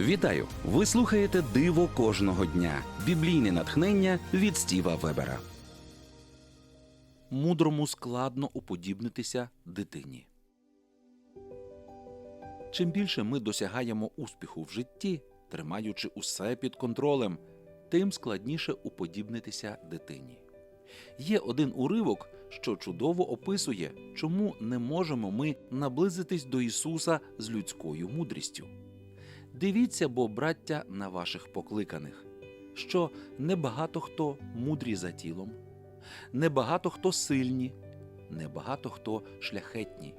Вітаю! Ви слухаєте Диво кожного дня. Біблійне натхнення від Стіва Вебера. Мудрому складно уподібнитися дитині. Чим більше ми досягаємо успіху в житті, тримаючи усе під контролем, тим складніше уподібнитися дитині. Є один уривок, що чудово описує, чому не можемо ми наблизитись до Ісуса з людською мудрістю. Дивіться, бо, браття, на ваших покликаних, що небагато хто мудрі за тілом, небагато хто сильні, небагато хто шляхетні.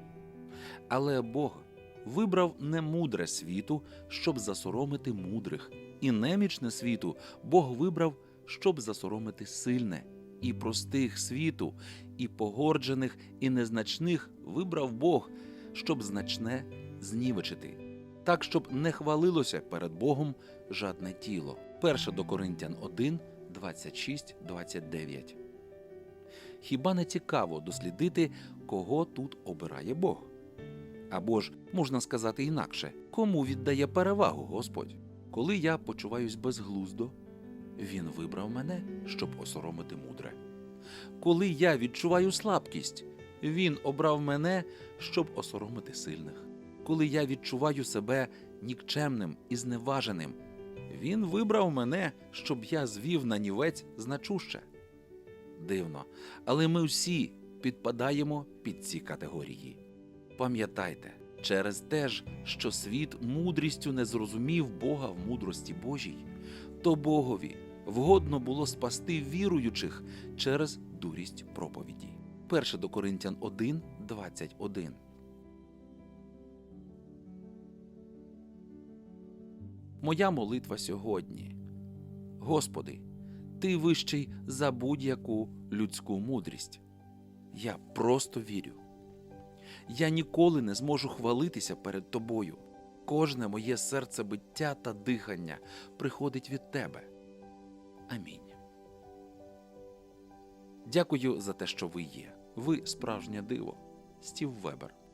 Але Бог вибрав немудре світу, щоб засоромити мудрих, і немічне світу Бог вибрав, щоб засоромити сильне, і простих світу, і погорджених, і незначних вибрав Бог, щоб значне знівечити так, щоб не хвалилося перед Богом жадне тіло. 1 до Коринтян 1, 26, 29. Хіба не цікаво дослідити, кого тут обирає Бог? Або ж можна сказати інакше, кому віддає перевагу Господь? Коли я почуваюсь безглуздо, Він вибрав мене, щоб осоромити мудре. Коли я відчуваю слабкість, Він обрав мене, щоб осоромити сильних коли я відчуваю себе нікчемним і зневаженим. Він вибрав мене, щоб я звів на нівець значуще. Дивно, але ми всі підпадаємо під ці категорії. Пам'ятайте, через те ж, що світ мудрістю не зрозумів Бога в мудрості Божій, то Богові вгодно було спасти віруючих через дурість проповіді. 1 до Коринтян 1, 21. Моя молитва сьогодні. Господи, Ти вищий за будь-яку людську мудрість. Я просто вірю. Я ніколи не зможу хвалитися перед Тобою. Кожне моє серцебиття та дихання приходить від Тебе. Амінь. Дякую за те, що ви є. Ви справжнє диво. Стів Вебер.